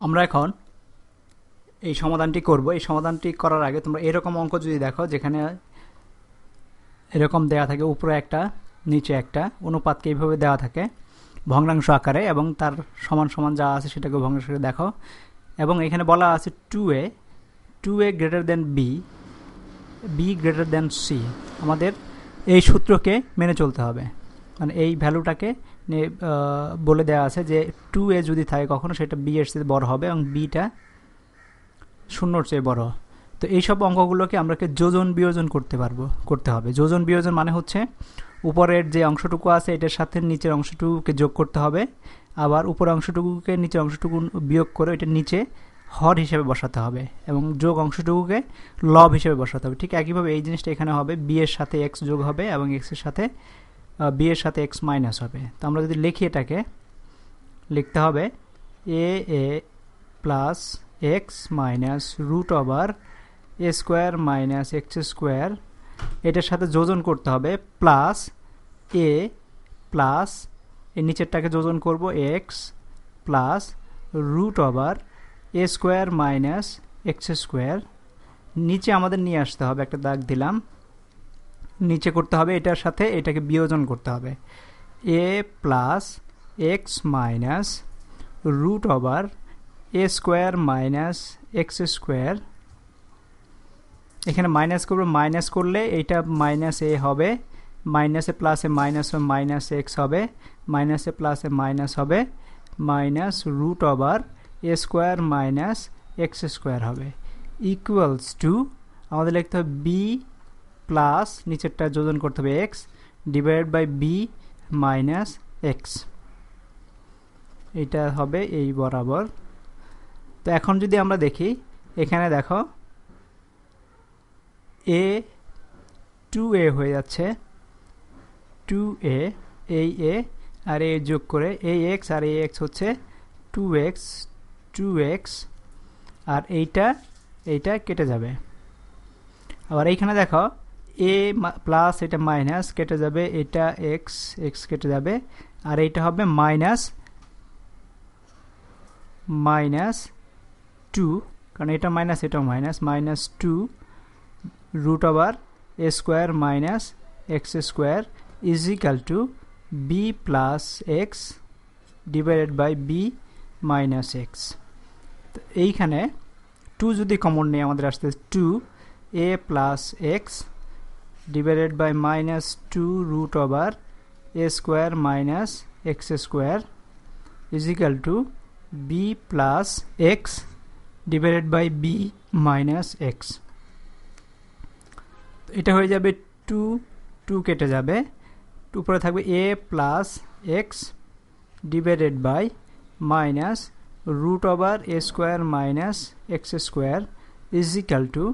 আমরা এখন এই সমাধানটি করব। এই সমাধানটি করার আগে তোমরা এরকম অঙ্ক যদি দেখো, যেখানে এরকম দেয়া থাকে, উপরে একটা, নিচে একটা, অনুপাতকে এইভাবে দেওয়া থাকে ভগ্নাংশ আকারে এবং তার সমান সমান যা আছে সেটাকে ভগ্নাংশ দেখো। এবং এখানে বলা আছে two a two a greater than b b greater than c আমাদের এই সূত্রকে মেনে চলতে হবে। মানে এই ভ্যালুটাকে বলে দেওয়া আছে যে টু এ যদি থাকে কখনো সেটা বি এর চেয়ে বড় হবে এবং বিটা শূন্যর চেয়ে বড়। তো এইসব অঙ্কগুলোকে আমরাকে যোজন বিয়োজন করতে পারব, করতে হবে। যোজন বিয়োজন মানে হচ্ছে উপরের যে অংশটুকু আছে এটার সাথে নিচের অংশটুকুকে যোগ করতে হবে, আবার উপরের অংশটুকুকে নিচের অংশটুকু বিয়োগ করে এটা নিচে হর হিসেবে বসাতে হবে এবং যোগ অংশটুকুকে লব হিসেবে বসাতে হবে। ঠিক একইভাবে এই জিনিসটা এখানে হবে বি এর সাথে এক্স যোগ হবে এবং এক্সের সাথে বি এর সাথে এক্স মাইনাস হবে। তো আমরা যদি লিখি এটাকে, লিখতে হবে a a plus x minus root over a square minus x square এটার সাথে যোজন করতে হবে প্লাস এ প্লাস এর নিচেরটাকে যোজন করব x plus root over a square minus x square নিচে আমাদের নিয়ে আসতে হবে, একটা দাগ দিলাম। নিচে করতে হবে এটার সাথে এটাকে বিয়োজন করতে হবে। A plus x minus root over a square minus x square. এখানে মাইনাস করব, মাইনাস করলে এইটা মাইনাস এ হবে, মাইনাসে প্লাসে মাইনাস মাইনাস এক্স হবে, মাইনাসে প্লাসে মাইনাস হবে, minus root over a square minus x square হবে। ইকুয়ালস টু আমাদের লিখতে হবে বি প্লাস নিচেরটা যোজন করতে হবে x divide by b minus x. এটা হবে এই বরাবর। তো এখন যদি আমরা দেখি, এখানে দেখো, এ টু এ হয়ে যাচ্ছে। টু এ, এই এ, আর এ যোগ করে এই এক্স আর এই এক্স হচ্ছে টু এক্স টু এক্স, আর এইটা এইটা কেটে যাবে। আবার এইখানে দেখো এ প্লাস এটা মাইনাস কেটে যাবে, এটা এক্স এক্স কেটে যাবে, আর এইটা হবে মাইনাস মাইনাস টু কারণ এটা মাইনাস এটাও minus minus two root over a square minus x square is equal to b plus x divided by b minus x. এইখানে টু যদি কমন নেই, আমাদের আসতে two a plus x divided by minus two root over a square minus x square is equal to b plus x divided by b minus x এটা হয়ে যাবে two two কেটে যাবে। উপরে থাকবে a plus x divided by minus root over a square minus x square is equal to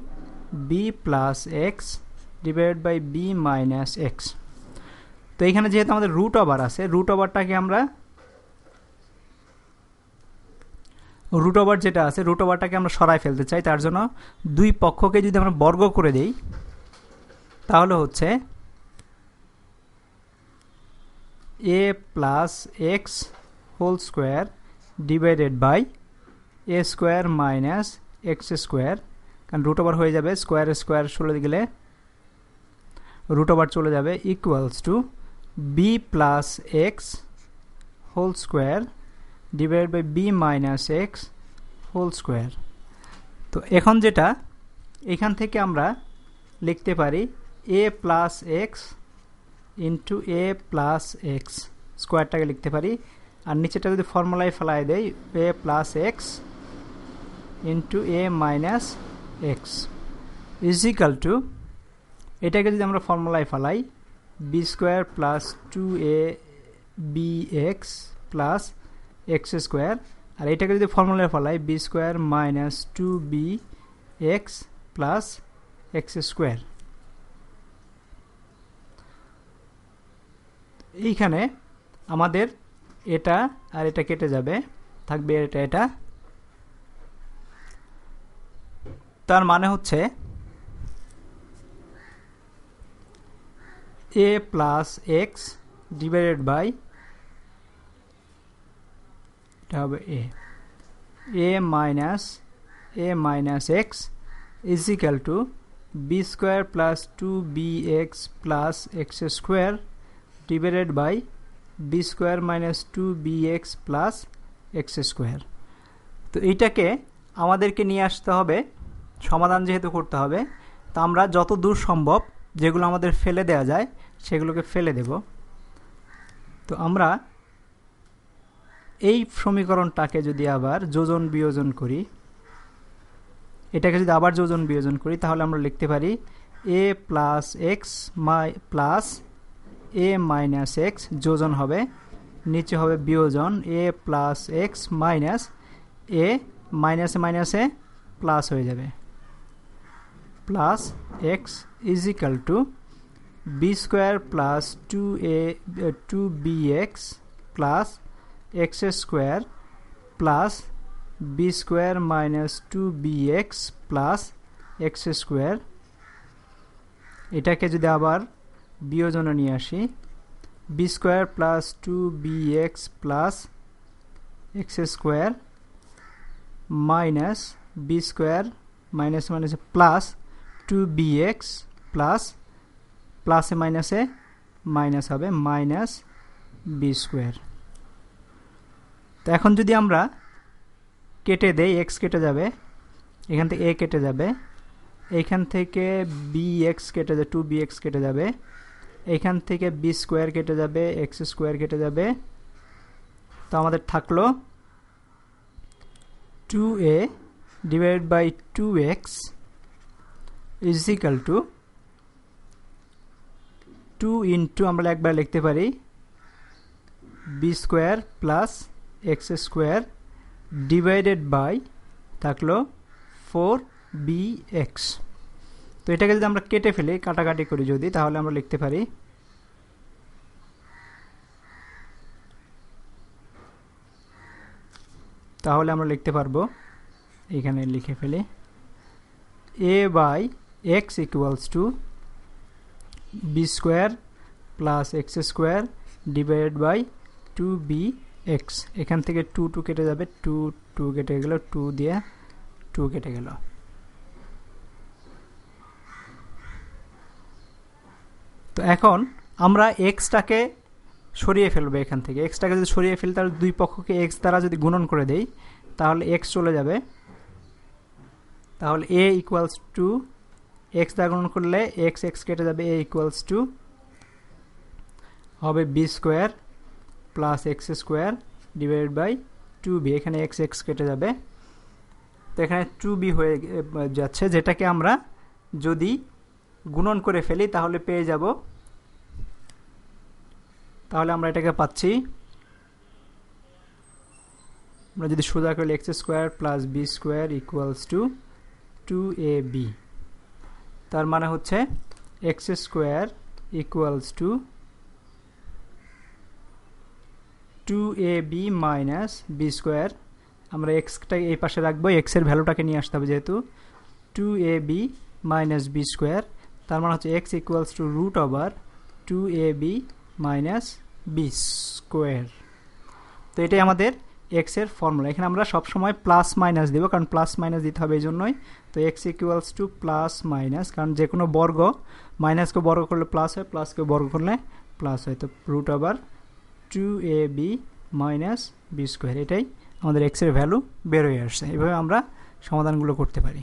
b plus x divided by b minus x তো এখানে যেহেতু আমাদের রুট ওভার আছে রুট ওভারটাকে আমরা রুট ওভার যেটা আছে রুট ওভারটাকে আমরা সরাই ফেলতে চাই। তার জন্য দুই পক্ষকে যদি আমরা বর্গ করে দিই, তাহলে হচ্ছে a plus x whole square divided by a square minus x square কারণ রুট ওভার হয়ে যাবে স্কোয়ার স্কোয়ার চলে গেলে রুট ওভার চলে যাবে equals to b plus x whole square divide by b minus x whole square তো এখন যেটা, এখান থেকে আমরা লিখতে পারি a plus x into a plus x স্কোয়ারটাকে লিখতে পারি। আর নিচেটা যদি ফর্মুলায় ফেলাই দেই a plus x into a minus x is equal to এটাকে যদি আমরা ফর্মুলায় ফেলাই b square plus two a b x plus x square আর এটাকে যদি ফর্মুলায় ফেলাই b square minus two b x plus x square এইখানে আমাদের এটা আর এটা কেটে যাবে, থাকবে এটা এটা। তার মানে হচ্ছে a plus x divided by এটা হবে minus x is equal to b square plus two b x plus x square divided by b square minus two b x plus x square তো এইটাকে আমাদেরকে নিয়ে আসতে হবে, সমাধান যেহেতু করতে হবে, তা আমরা যত দূর সম্ভব যেগুলো আমাদের ফেলে দেওয়া যায় সেগুলোকে ফেলে দেব। তো আমরা এই সমীকরণটাকে যদি আবার যোজন বিয়োজন করি, এটাকে যদি আবার যোজন বিয়োজন করি, তাহলে আমরা লিখতে পারি a plus x my plus a minus x যোজন হবে, নিচে হবে বিয়োজন a plus x minus a মাইনাসে মাইনাসে প্লাস হয়ে যাবে। Plus x is equal to a two b x plus x square plus b square minus two b x plus x square এটাকে যদি আবার বিয়োজনে নিয়ে আসি b square plus two b x plus x square minus b square minus মাইনাসে plus two b x plus প্লাসে মাইনাসে minus হবে মাইনাস বি স্কোয়ার তো এখন যদি আমরা কেটে দেই এক্স কেটে যাবে, এখান থেকে এ কেটে যাবে এইখান থেকে বি এক্স কেটে যাবে টু বি এক্স কেটে যাবে এইখান থেকে বি স্কোয়ার কেটে যাবে এক্স স্কোয়ার কেটে যাবে, তো আমাদের থাকল two a divide by two x is equal to two into আমরা একবার লিখতে পারি b square plus x square divided by থাকল ফোর বি এক্স তো এটাকে যদি আমরা কেটে ফেলি, কাটাকাটি করি যদি, তাহলে আমরা লিখতে পারি, তাহলে আমরা লিখতে পারব, এখানে লিখে ফেলি a by x equals to plus x square divided by two b x এখান থেকে টু টু কেটে যাবে। টু টু কেটে গেল। টু দিয়ে টু কেটে গেল। তো এখন আমরা এক্সটাকে সরিয়ে ফেলব এখান থেকে। এক্সটাকে যদি সরিয়ে ফেলি, তাহলে দুই পক্ষকে এক্স দ্বারা যদি গুণন করে দেই, তাহলে এক্স চলে যাবে। তাহলে এ ইকুয়ালস টু এক্স দ্বারা গুণন করলে এক্স এক্স কেটে যাবে এ ইকুয়ালস টু হবে b square plus x square divide by two b এখানে এক্স এক্স কেটে যাবে। তো এখানে টু বি হয়ে যাচ্ছে, যেটাকে আমরা যদি গুণন করে ফেলি, তাহলে পেয়ে যাব। তাহলে আমরা এটাকে পাচ্ছি। আমরা যদি সোজা করলে x square plus b square equals to two a b তার মানে হচ্ছে x square equals to two a b minus b square আমরা এক্সটা এই পাশে রাখব এক্সের ভ্যালুটাকে নিয়ে আসতে হবে যেহেতু। Two a b minus b square তার মানে হচ্ছে x equals to root over two a b minus b square তো এটাই আমাদের এক্সের ফর্মুলা এখানে আমরা সবসময় প্লাস মাইনাস দেবো, কারণ প্লাস মাইনাস দিতে হবে এই জন্যই তো x equals to plus minus কারণ যে কোনো বর্গ মাইনাসকে বর্গ করলে প্লাস হয় প্লাসকে বর্গ করলে প্লাস হয়। তো রুট আবার two a b minus b square এটাই আমাদের এক্সের ভ্যালু বেরোয় আসছে। এভাবে আমরা সমাধানগুলো করতে পারি।